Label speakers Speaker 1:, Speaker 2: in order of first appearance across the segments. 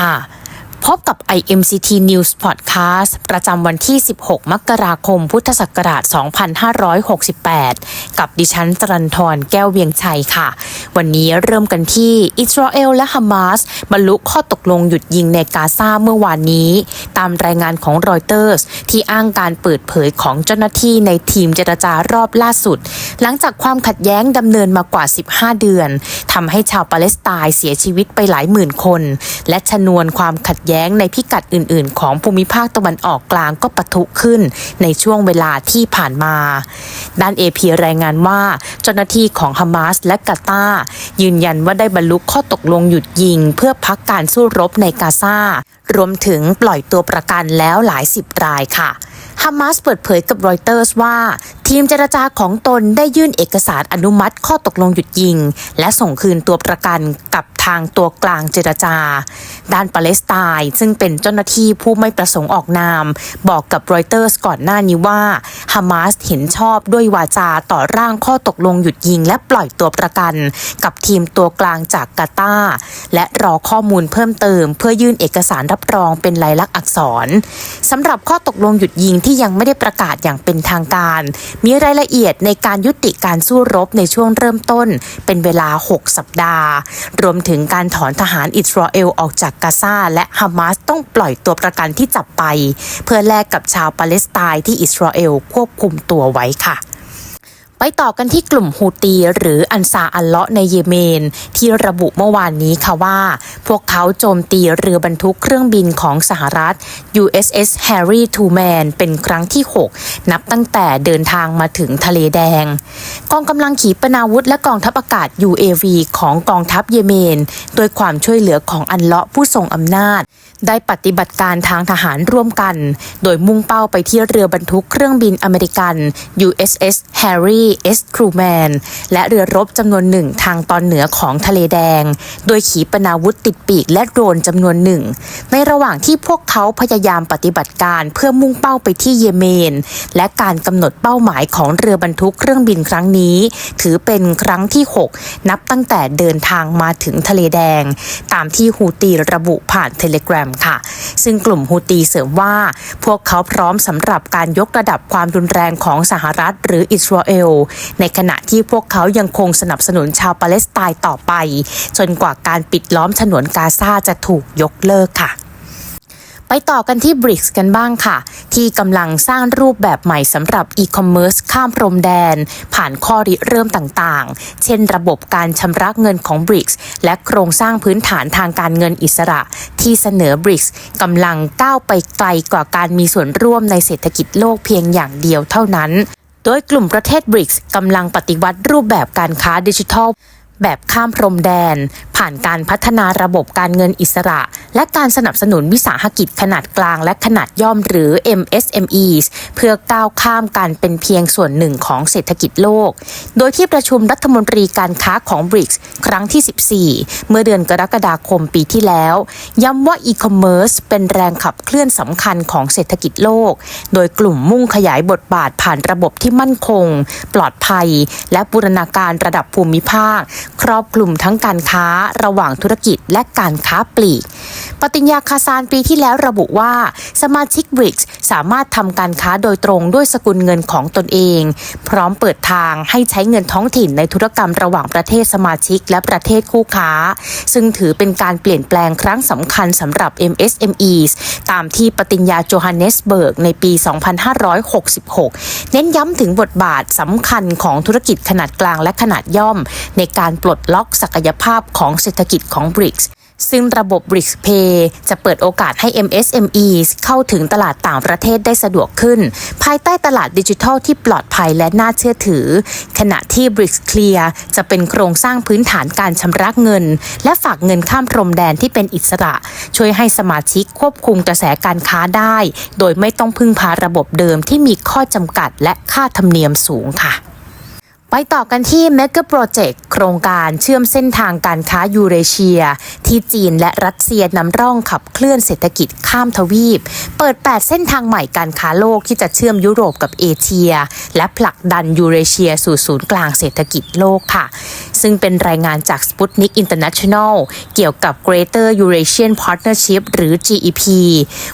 Speaker 1: ค่ะพบกับ IMCT News Podcast ประจำวันที่ 16 มกราคม พุทธศักราช 2568 กับดิฉันตรันทรแก้วเวียงชัยค่ะ วันนี้เริ่มกันที่อิสราเอลและฮามาสบรรลุข้อตกลงหยุดยิงในกาซาเมื่อวานนี้ ตามรายงานของรอยเตอร์สที่อ้างการเปิดเผยของเจ้าหน้าที่ในทีมเจรจารอบล่าสุด หลังจากความขัดแย้งดำเนินมากว่า 15 เดือนทำให้ชาวปาเลสไตน์เสียชีวิตไปหลายหมื่นคน และชนวนความขัดแย้งในพิกัดอื่น ๆ ของภูมิภาคตะวันออกกลางก็ปะทุขึ้นในช่วงเวลาที่ผ่านมา ด้านเอพีรายงานว่า เจ้าหน้าที่ของฮามาสและกาตายืนยันว่าได้บรรลุข้อตกลงหยุดยิง เพื่อพักการสู้รบในกาซารวมถึงปล่อยตัวประกันแล้วหลายสิบรายค่ะฮามาสเปิดเผยกับรอยเตอร์สว่า ทีมเจรจาของตนได้ยื่นเอกสารอนุมัติข้อตกลงหยุดยิง และส่งคืนตัวประกันกับางตัวกลางเจรจา ด้านปาเลสไตน์ซึ่งเป็นเจ้าหน้าที่ผู้ไม่ประสงค์ออกนาม บอกกับรอยเตอร์สก่อนหน้านี้ว่าฮามาสเห็นชอบด้วยวาจาต่อร่างข้อตกลงหยุดยิงและปล่อยตัวประกัน กับทีมตัวกลางจากกาตาร์และรอข้อมูลเพิ่มเติม เพื่อยื่นเอกสารรับรองเป็นลายลักษณ์อักษรสำหรับข้อตกลงหยุดยิงที่ยังไม่ได้ประกาศอย่างเป็นทางการ มีรายละเอียดในการยุติการสู้รบในช่วงเริ่มต้น เป็นเวลา 6 สัปดาห์ รวมถึงการถอนทหารอิสราเอลออกจากกาซาและฮามาสต้องปล่อยตัวประกันที่จับไป เพื่อแลกกับชาวปาเลสไตน์ที่อิสราเอลควบคุมตัวไว้ค่ะ ไปต่อกันที่กลุ่มฮูตีหรืออันซาอัลเลาะในเยเมน ที่ระบุเมื่อวานนี้ค่ะว่า พวกเขาโจมตีเรือบรรทุกเครื่องบินของสหรัฐ USS Harry Truman เป็นครั้งที่ 6 นับตั้งแต่เดินทางมาถึงทะเลแดง กองกำลังขีปนาวุธและกองทัพอากาศ UAV ของกองทัพเยเมน โดยความช่วยเหลือของอันเลาะผู้ทรงอำนาจ ได้ปฏิบัติการทางทหารร่วมกัน โดยมุ่งเป้าไปที่เรือบรรทุกเครื่องบินอเมริกัน USS Harry เอสทรูแมนและเรือรบจำนวนหนึ่งทางตอนเหนือของทะเลแดง โดยขีปนาวุธติดปีกและโดรนจำนวนหนึ่ง ในระหว่างที่พวกเขาพยายามปฏิบัติการเพื่อมุ่งเป้าไปที่เยเมน และการกำหนดเป้าหมายของเรือบรรทุกเครื่องบินครั้งนี้ ถือเป็นครั้งที่ 6 นับตั้งแต่เดินทางมาถึงทะเลแดง ตามที่ฮูตีระบุผ่านเทเลกราฟค่ะ ซึ่งกลุ่มฮูตีเสริมว่า พวกเขาพร้อมสำหรับการยกระดับความรุนแรงของสหรัฐหรืออิสราเอล ในขณะที่พวกเขายังคงสนับสนุนชาวปาเลสไตน์ต่อไป จนกว่าการปิดล้อมฉนวนกาซาจะถูกยกเลิกค่ะ ไปต่อกันที่ BRICS กันบ้างค่ะ ที่กำลังสร้างรูปแบบใหม่สำหรับอีคอมเมิร์ซข้ามพรมแดน ผ่านข้อริเริ่มต่างๆ เช่นระบบการชำระเงินของ BRICS และโครงสร้างพื้นฐานทางการเงินอิสระ ที่เสนอ BRICS กำลังก้าวไปไกลกว่าการมีส่วนร่วมในเศรษฐกิจโลกเพียงอย่างเดียวเท่านั้น โดยกลุ่มประเทศบริกส์กำลังปฏิวัติรูปแบบการค้าดิจิทัลแบบข้ามพรมแดน ผ่านการพัฒนาระบบการเงินอิสระ และการสนับสนุนวิสาหกิจขนาดกลางและขนาดย่อมหรือ MSMEs เพื่อก้าวข้ามการเป็นเพียงส่วนหนึ่งของเศรษฐกิจโลก โดยที่ประชุมรัฐมนตรีการค้าของ BRICS ครั้งที่ 14 เมื่อเดือนกรกฎาคมปีที่แล้ว ย้ำว่าอีคอมเมิร์ซเป็นแรงขับเคลื่อนสำคัญของเศรษฐกิจโลก โดยกลุ่มมุ่งขยายบทบาทผ่านระบบที่มั่นคง ปลอดภัย และบูรณาการระดับภูมิภาค ครอบคลุมทั้งการค้าระหว่างธุรกิจและการค้าปลีก ปฏิญญาคาซานปีที่แล้วระบุว่า สมาชิกบริกส์สามารถทำการค้าโดยตรงด้วยสกุลเงินของตนเอง พร้อมเปิดทางให้ใช้เงินท้องถิ่นในธุรกรรมระหว่างประเทศสมาชิกและประเทศคู่ค้า ซึ่งถือเป็นการเปลี่ยนแปลงครั้งสำคัญสำหรับ MSMEs ตามที่ปฏิญญาโจฮันเนสเบิร์กในปี 2566 เน้นย้ำถึงบทบาทสำคัญของธุรกิจขนาดกลางและขนาดย่อม ในการปลดล็อกศักยภาพของเศรษฐกิจของ BRICS ซึ่งระบบ BRICS Pay จะเปิดโอกาสให้ MSMEs เข้าถึงตลาดต่างประเทศได้สะดวกขึ้น ภายใต้ตลาดดิจิทัลที่ปลอดภัยและน่าเชื่อถือ ขณะที่ BRICS Clear จะเป็นโครงสร้างพื้นฐานการชำระเงิน และฝากเงินข้ามพรมแดนที่เป็นอิสระ ช่วยให้สมาชิกควบคุมกระแสการค้าได้ โดยไม่ต้องพึ่งพาระบบเดิมที่มีข้อจำกัดและค่าธรรมเนียมสูงค่ะ ไปต่อกันที่ Mega Project โครงการเชื่อมเส้นทางการค้ายูเรเชีย ที่จีนและรัสเซียนำร่องขับเคลื่อนเศรษฐกิจข้ามทวีป เปิด 8 เส้นทางใหม่การค้าโลกที่จะเชื่อมยุโรปกับเอเชีย และผลักดันยูเรเชียสู่ศูนย์กลางเศรษฐกิจโลกค่ะ ซึ่งเป็นรายงานจาก Sputnik International เกี่ยวกับ Greater Eurasian Partnership หรือ GEP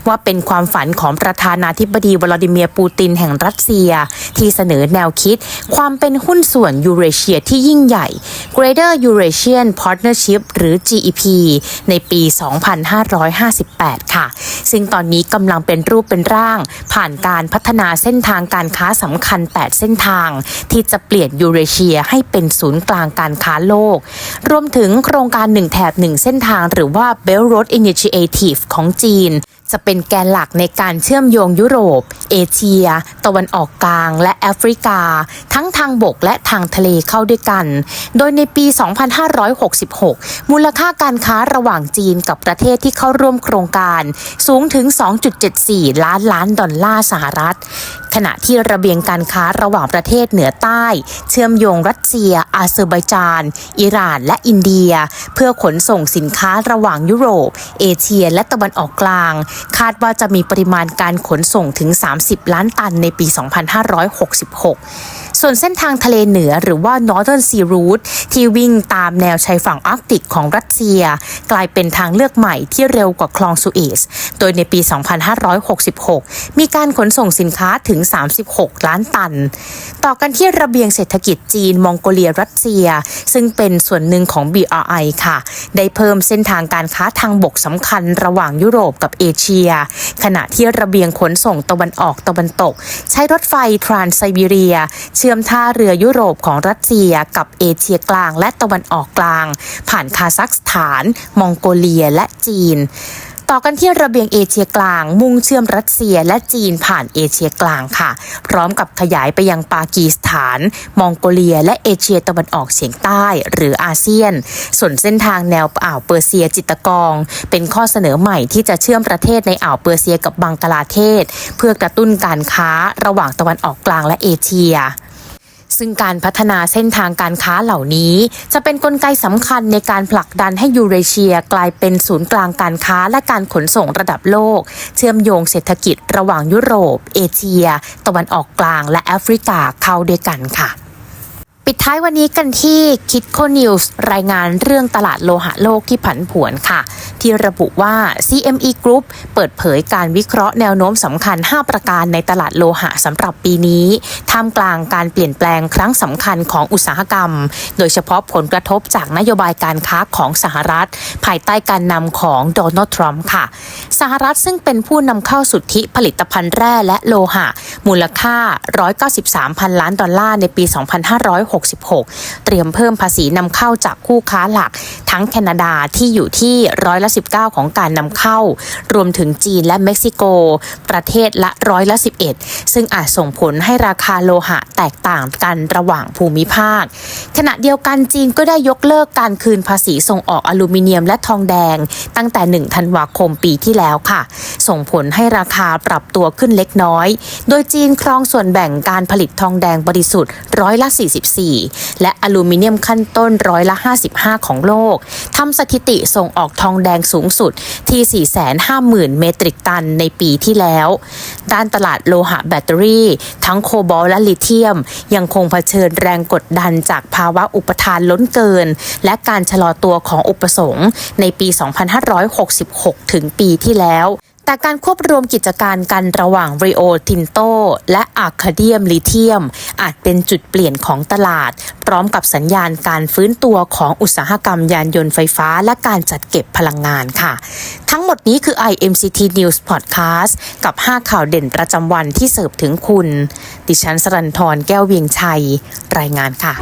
Speaker 1: ว่าเป็นความฝันของประธานาธิบดีวลาดิเมียร์ปูตินแห่งรัสเซีย ที่เสนอแนวคิดความเป็นหุ้นส่วนยูเรเชียที่ยิ่งใหญ่ Greater Eurasian Partnership หรือ GEP ในปี 2558 ค่ะ ซึ่งตอนนี้กำลังเป็นรูปเป็นร่าง ผ่านการพัฒนาเส้นทางการค้าสำคัญ 8 เส้นทาง ที่จะเปลี่ยนยูเรเชียให้เป็นศูนย์กลางการค้าโลก รวมถึงโครงการหนึ่งแถบหนึ่งเส้นทาง หรือว่า Belt Road Initiative ของจีน จะเป็นแกนหลักในการเชื่อมโยงยุโรป เอเชีย ตะวันออกกลาง และแอฟริกา ทั้งทางบกและทางทะเลเข้าด้วยกัน โดยในปี 2566 มูลค่าการค้าระหว่างจีนกับประเทศที่เข้าร่วมโครงการสูงถึง 2.74 ล้านล้านดอลลาร์สหรัฐ ขณะที่ระเบียงการค้าระหว่างประเทศเหนือใต้ เชื่อมโยงรัสเซีย อาเซอร์ไบจาน อิหร่าน และอินเดีย เพื่อขนส่งสินค้าระหว่างยุโรป เอเชีย และตะวันออกกลางคาดว่าจะมีปริมาณการขนส่งถึง 30 ล้านตันในปี 2566 ส่วนเส้นทางทะเลเหนือหรือว่า Northern Sea Route ที่วิ่งตามแนวชายฝั่งอาร์กติกของรัสเซีย กลายเป็นทางเลือกใหม่ที่เร็วกว่าคลองสุเอซ โดยในปี 2566 มีการขนส่งสินค้าถึง 36 ล้านตัน ต่อกันที่ระเบียงเศรษฐกิจจีน มองโกเลียรัสเซีย ซึ่งเป็นส่วนหนึ่งของ BRI ค่ะ ได้เพิ่มเส้นทางการค้าทางบกสำคัญระหว่างยุโรปกับเอเชีย ขณะที่ระเบียงขนส่งตะวันออกตะวันตก ใช้รถไฟทรานไซบีเรียเชื่อมท่าเรือยุโรปของรัสเซียกับเอเชียกลางและตะวันออกกลาง ผ่านคาซัคสถาน มองโกเลียและจีนต่อกันที่ระเบียงเอเชียกลาง มุ่งเชื่อมรัสเซียและจีนผ่านเอเชียกลางค่ะ พร้อมกับขยายไปยังปากีสถาน มองโกเลีย และเอเชียตะวันออกเฉียงใต้ หรืออาเซียน ส่วนเส้นทางแนวอ่าวเปอร์เซียจิตกอง เป็นข้อเสนอใหม่ที่จะเชื่อมประเทศในอ่าวเปอร์เซียกับบังกลาเทศ เพื่อกระตุ้นการค้าระหว่างตะวันออกกลางและเอเชีย ซึ่งการพัฒนาเส้นทางการค้าเหล่านี้ จะเป็นนกลไกสำคัญในการผลักดันให้ยูเรเชียกลายเป็นศูนย์กลางการค้าและการขนส่งระดับโลก เชื่อมโยงเศรษฐกิจระหว่างยุโรป เอเชีย ตะวันออกกลางและแอฟริกาเข้าด้วยกันค่ะปิดท้ายวันนี้กันที่คิดโคนิวส์รายงานเรื่องตลาดโลหะโลกที่ผันผวนค่ะ ที่ระบุว่า CME Group เปิดเผยการวิเคราะห์แนวโน้มสำคัญ 5 ประการในตลาดโลหะสำหรับปีนี้ ท่ามกลางการเปลี่ยนแปลงครั้งสำคัญของอุตสาหกรรม โดยเฉพาะผลกระทบจากนโยบายการค้าของสหรัฐ ภายใต้การนำของโดนัลด์ทรัมป์ค่ะ สหรัฐซึ่งเป็นผู้นำเข้าสุทธิผลิตภัณฑ์แร่และโลหะ มูลค่า 193พันล้านดอลลาร์ในปี 2566 เตรียมเพิ่มภาษีนำเข้าจากคู่ค้าหลัก ทั้งแคนาดาที่อยู่ที่ร้อยละ19 ของการนำเข้า รวมถึงจีนและเม็กซิโก ประเทศละร้อยละ 11 ซึ่งอาจส่งผลให้ราคาโลหะแตกต่างกันระหว่างภูมิภาค ขณะเดียวกันจีนก็ได้ยกเลิกการคืนภาษีส่งออกอลูมิเนียมและทองแดง ตั้งแต่ 1 ธันวาคมปีที่แล้วค่ะ ส่งผลให้ราคาปรับตัวขึ้นเล็กน้อย โดยจีนครองส่วนแบ่งการผลิตทองแดงบริสุทธิ์ร้อยละ 44 และอลูมิเนียมขั้นต้นร้อยละ 55 ของโลกทำสถิติส่งออกทองแดงสูงสุดที่ 450,000 เมตริกตันในปีที่แล้ว ด้านตลาดโลหะแบตเตอรี่ ทั้งโคบอลและลิเทียม ยังคงเผชิญแรงกดดันจากภาวะอุปทานล้นเกิน และการชะลอตัวของอุปสงค์ในปี 2566 ถึงปีที่แล้ว แต่การควบรวมกิจการกันระหว่าง Rio Tinto และ Arcadium Lithium อาจเป็นจุดเปลี่ยนของตลาด พร้อมกับสัญญาณการฟื้นตัวของอุตสาหกรรมยานยนต์ไฟฟ้า และการจัดเก็บพลังงานค่ะ ทั้งหมดนี้คือ IMCT News Podcast กับ 5 ข่าวเด่นประจำวันที่เสิร์ฟถึงคุณ ดิฉันสรันทรแก้วเวียงชัย รายงานค่ะ